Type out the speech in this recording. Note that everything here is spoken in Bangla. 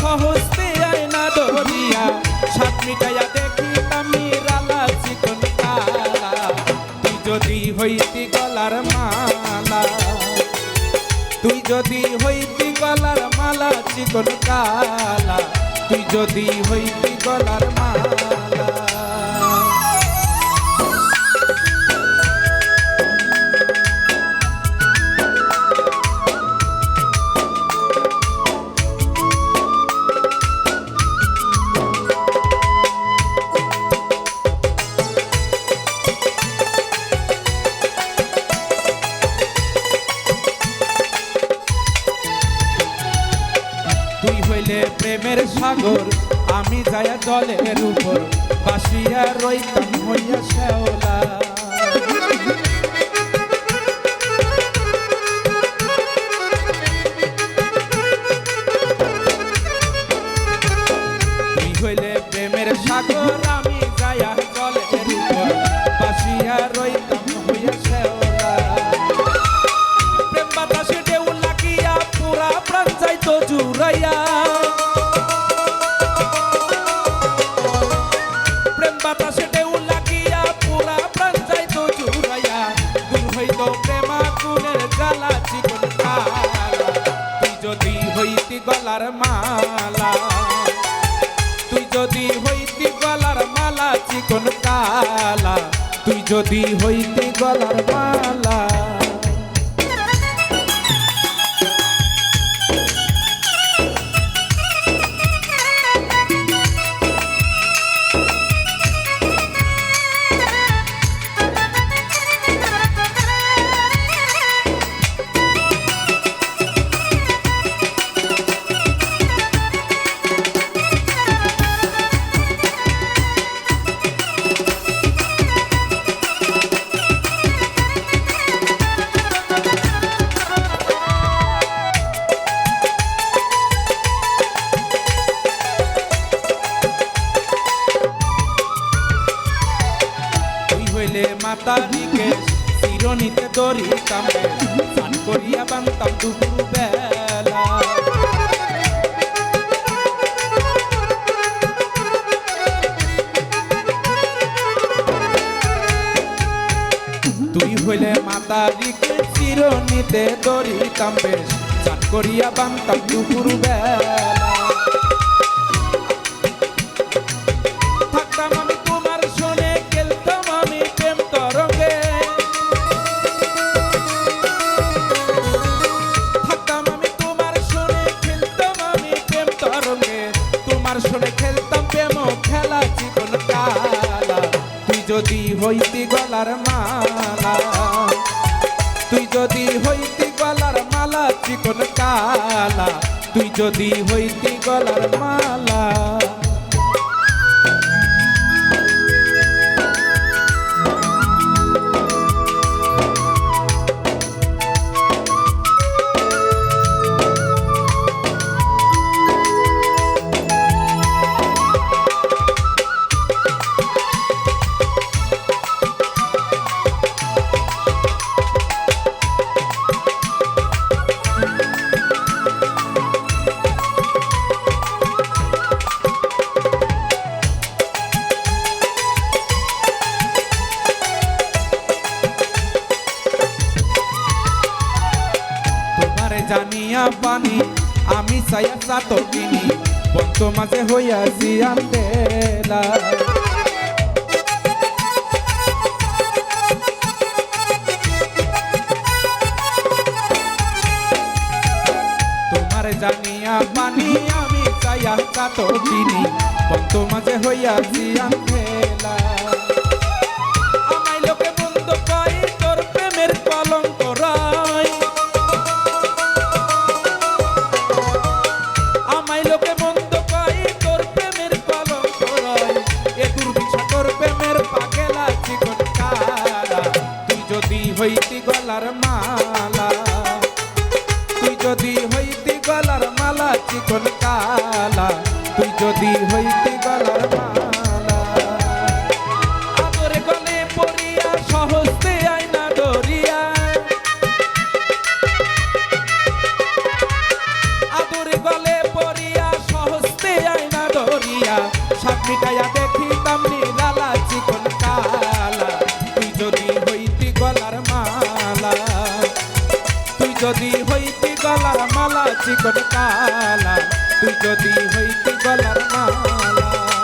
সহজতে আয় না দরিয়া সাত মিটাইয়া দেখি আমি রালা চিকন তুই যদি হইতি গলার মালা, তুই যদি হইতি গলার মালা চিকন কালা তুই যদি হইতি গলার মালা। প্রেমের সাগর আমি যায়া জলের উপর বাসিয়া রইতাম হইয়া প্রেমের সাগর তুই যদি হইতে গলার মালা মাতা দিকে চিরনিতে দরিতাম সান করিয়া বান্তাম দুপুর বেলা তুই হইলে মাতা দিকে চিরনিতে দরিতাম বেশ সান করিয়া বান্তাম দুপুর বেলা তোমার শুনে খেলতাম প্রেম, খেলা জীবন কালা। তুই যদি হইতি গলার মালা, তুই যদি হইতি গলার মালা জীবন কালা। তুই যদি হইতি গলার মালা চাইয়া চাত কিনি বন্ত মাঝে হইয়াছি আন্দেলা তোমারে জানিয়া পানি আমি চাইয়া চাত কিনি বন্ত মাঝে হইয়াছি আন্দেলা হইতি গলার মালা। হইতি গলার মালা চিকন কালা। তুই যদি হইতি গলার মালা।